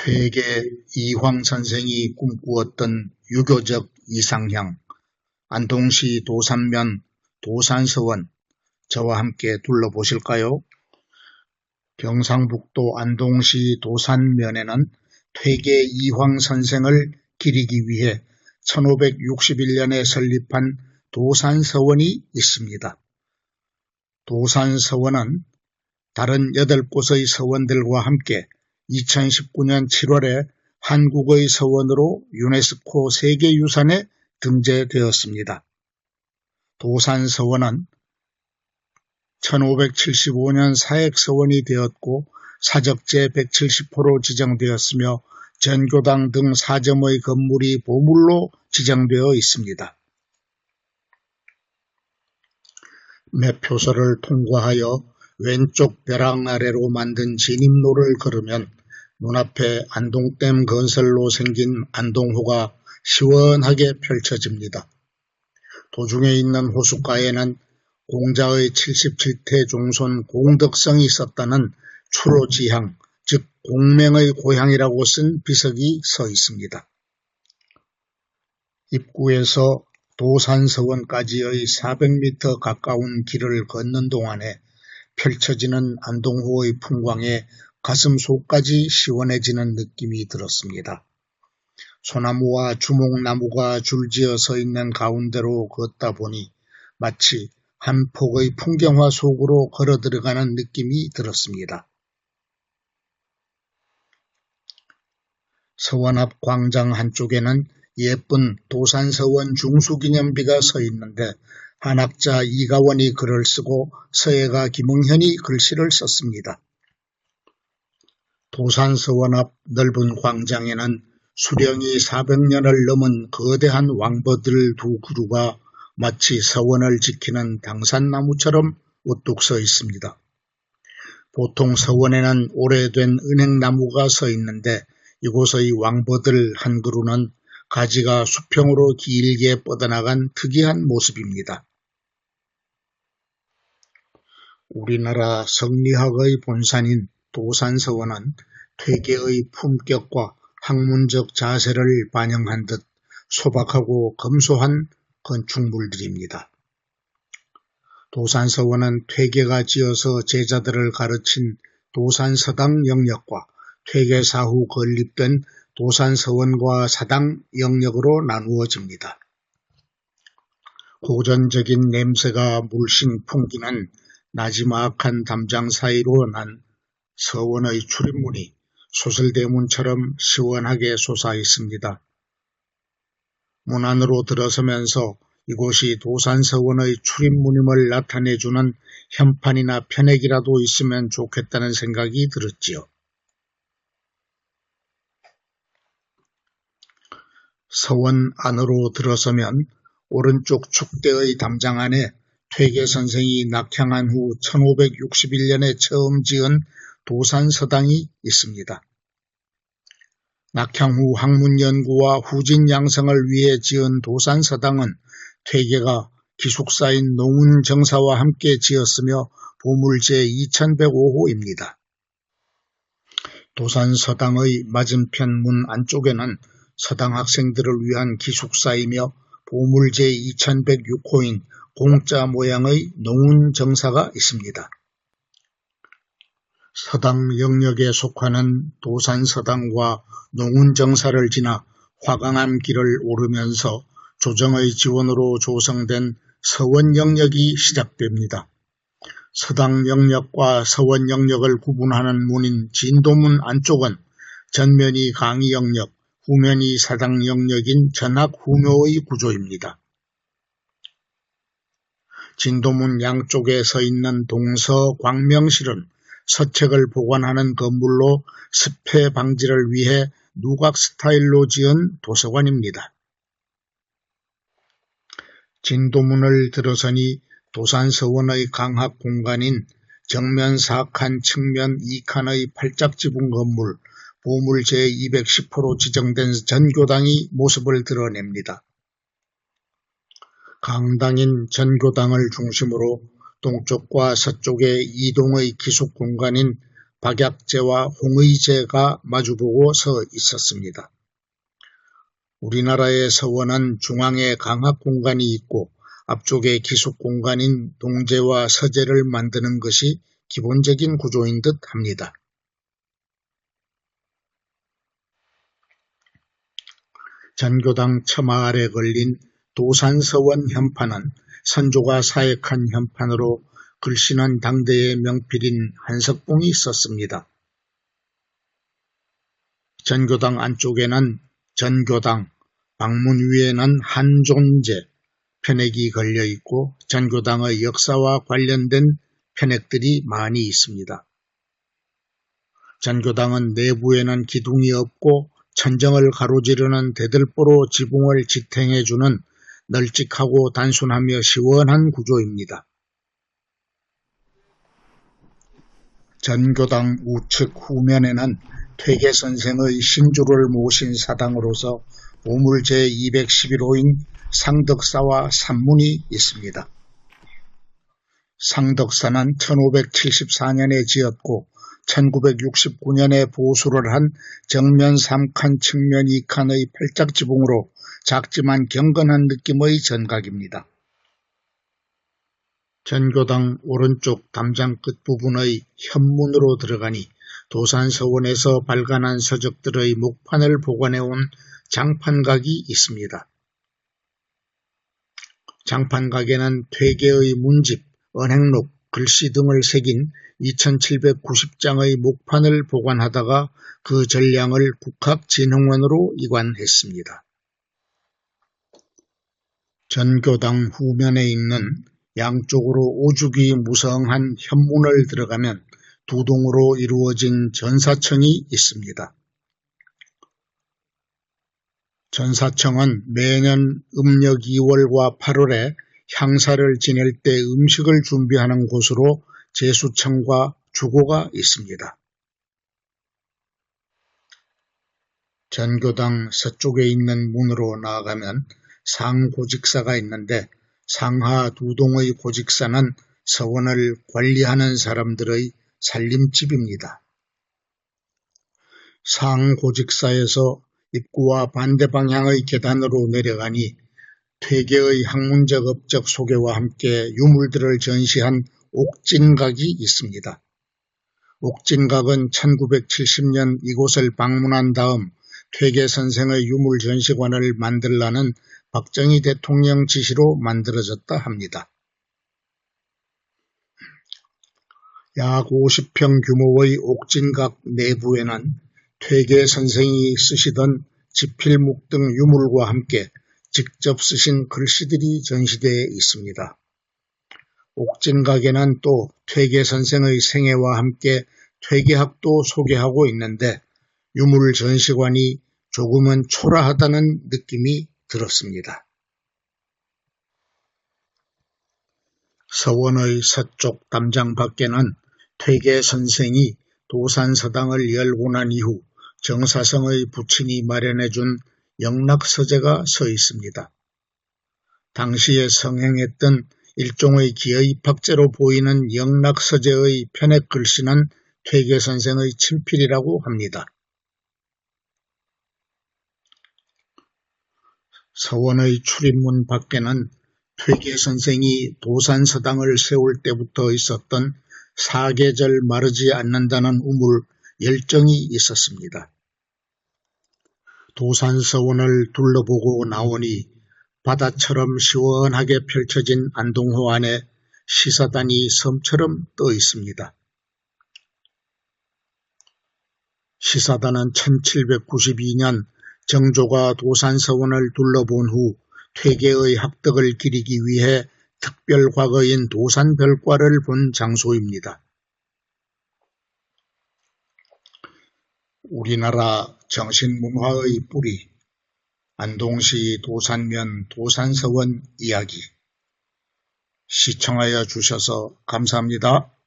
퇴계 이황 선생이 꿈꾸었던 유교적 이상향, 안동시 도산면 도산서원 저와 함께 둘러보실까요? 경상북도 안동시 도산면에는 퇴계 이황 선생을 기리기 위해 1561년에 설립한 도산서원이 있습니다. 도산서원은 다른 8곳의 서원들과 함께 2019년 7월에 한국의 서원으로 유네스코 세계유산에 등재되었습니다. 도산서원은 1575년 사액서원이 되었고 사적제 170호로 지정되었으며 전교당 등 4점의 건물이 보물로 지정되어 있습니다. 매표소를 통과하여 왼쪽 벼랑 아래로 만든 진입로를 걸으면 눈앞에 안동댐 건설로 생긴 안동호가 시원하게 펼쳐집니다. 도중에 있는 호숫가에는 공자의 77태 종손 공덕성이 있었다는 추로지향, 즉 공명의 고향이라고 쓴 비석이 서 있습니다. 입구에서 도산서원까지의 400m 가까운 길을 걷는 동안에 펼쳐지는 안동호의 풍광에 가슴 속까지 시원해지는 느낌이 들었습니다. 소나무와 주목나무가 줄지어 서 있는 가운데로 걷다 보니 마치 한 폭의 풍경화 속으로 걸어 들어가는 느낌이 들었습니다. 서원 앞 광장 한쪽에는 예쁜 도산서원 중수기념비가 서 있는데 한학자 이가원이 글을 쓰고 서예가 김응현이 글씨를 썼습니다. 도산서원 앞 넓은 광장에는 수령이 400년을 넘은 거대한 왕버들 두 그루가 마치 서원을 지키는 당산나무처럼 우뚝 서 있습니다. 보통 서원에는 오래된 은행나무가 서 있는데 이곳의 왕버들 한 그루는 가지가 수평으로 길게 뻗어나간 특이한 모습입니다. 우리나라 성리학의 본산인 도산서원은 퇴계의 품격과 학문적 자세를 반영한 듯 소박하고 검소한 건축물들입니다. 도산서원은 퇴계가 지어서 제자들을 가르친 도산서당 영역과 퇴계 사 후 건립된 도산서원과 사당 영역으로 나누어집니다. 고전적인 냄새가 물씬 풍기는 나지막한 담장 사이로 난 서원의 출입문이 소설대문처럼 시원하게 솟아 있습니다. 문 안으로 들어서면서 이곳이 도산서원의 출입문임을 나타내주는 현판이나 편액이라도 있으면 좋겠다는 생각이 들었지요. 서원 안으로 들어서면 오른쪽 축대의 담장 안에 퇴계 선생이 낙향한 후 1561년에 처음 지은 도산서당이 있습니다. 낙향 후 학문 연구와 후진 양성을 위해 지은 도산서당은 퇴계가 기숙사인 농운 정사와 함께 지었으며 보물제 2105호입니다. 도산서당의 맞은편 문 안쪽에는 서당 학생들을 위한 기숙사이며 보물제 2106호인 공짜 모양의 농운 정사가 있습니다. 서당 영역에 속하는 도산서당과 농운정사를 지나 화강암 길을 오르면서 조정의 지원으로 조성된 서원 영역이 시작됩니다. 서당 영역과 서원 영역을 구분하는 문인 진도문 안쪽은 전면이 강의 영역, 후면이 사당 영역인 전학 후묘의 구조입니다. 진도문 양쪽에 서 있는 동서 광명실은 서책을 보관하는 건물로 습해 방지를 위해 누각 스타일로 지은 도서관입니다. 진도문을 들어서니 도산서원의 강학 공간인 정면 4칸, 측면 2칸의 팔짝지붕 건물, 보물 제210호로 지정된 전교당이 모습을 드러냅니다. 강당인 전교당을 중심으로 동쪽과 서쪽의 이동의 기숙 공간인 박약제와 홍의제가 마주보고 서 있었습니다. 우리나라의 서원은 중앙에 강학 공간이 있고 앞쪽에 기숙 공간인 동제와 서제를 만드는 것이 기본적인 구조인 듯 합니다. 전교당 처마 아래 걸린 도산서원 현판은 선조가 사역한 현판으로 글씨는 당대의 명필인 한석봉이 있었습니다. 전교당 안쪽에는 전교당, 방문 위에는 한존재 편액이 걸려 있고 전교당의 역사와 관련된 편액들이 많이 있습니다. 전교당은 내부에는 기둥이 없고 천정을 가로지르는 대들보로 지붕을 지탱해주는 널찍하고 단순하며 시원한 구조입니다. 전교당 우측 후면에는 퇴계 선생의 신주를 모신 사당으로서 보물 제211호인 상덕사와 산문이 있습니다. 상덕사는 1574년에 지었고 1969년에 보수를 한 정면 3칸 측면 2칸의 팔짝 지붕으로 작지만 경건한 느낌의 전각입니다. 전교당 오른쪽 담장 끝부분의 현문으로 들어가니 도산서원에서 발간한 서적들의 목판을 보관해온 장판각이 있습니다. 장판각에는 퇴계의 문집, 언행록, 글씨 등을 새긴 2790장의 목판을 보관하다가 그 전량을 국학진흥원으로 이관했습니다. 전교당 후면에 있는 양쪽으로 오죽이 무성한 현문을 들어가면 두 동으로 이루어진 전사청이 있습니다. 전사청은 매년 음력 2월과 8월에 향사를 지낼 때 음식을 준비하는 곳으로 제수청과 주고가 있습니다. 전교당 서쪽에 있는 문으로 나아가면 상고직사가 있는데 상하 두 동의 고직사는 서원을 관리하는 사람들의 살림집입니다. 상고직사에서 입구와 반대 방향의 계단으로 내려가니 퇴계의 학문적 업적 소개와 함께 유물들을 전시한 옥진각이 있습니다. 옥진각은 1970년 이곳을 방문한 다음 퇴계 선생의 유물 전시관을 만들라는 박정희 대통령 지시로 만들어졌다 합니다. 약 50평 규모의 옥진각 내부에는 퇴계 선생이 쓰시던 지필묵 등 유물과 함께 직접 쓰신 글씨들이 전시되어 있습니다. 옥진각에는 또 퇴계 선생의 생애와 함께 퇴계학도 소개하고 있는데 유물 전시관이 조금은 초라하다는 느낌이 들었습니다. 서원의 서쪽 담장 밖에는 퇴계 선생이 도산서당을 열고 난 이후 정사성의 부친이 마련해준 영락서재가 서 있습니다. 당시에 성행했던 일종의 기어입학제로 보이는 영락서재의 편액 글씨는 퇴계 선생의 친필이라고 합니다. 서원의 출입문 밖에는 퇴계 선생이 도산서당을 세울 때부터 있었던 사계절 마르지 않는다는 우물 열정이 있었습니다. 도산서원을 둘러보고 나오니 바다처럼 시원하게 펼쳐진 안동호 안에 시사단이 섬처럼 떠 있습니다. 시사단은 1792년 정조가 도산서원을 둘러본 후 퇴계의 합덕을 기리기 위해 특별 과거인 도산별과를 본 장소입니다. 우리나라 정신문화의 뿌리 안동시 도산면 도산서원 이야기 시청하여 주셔서 감사합니다.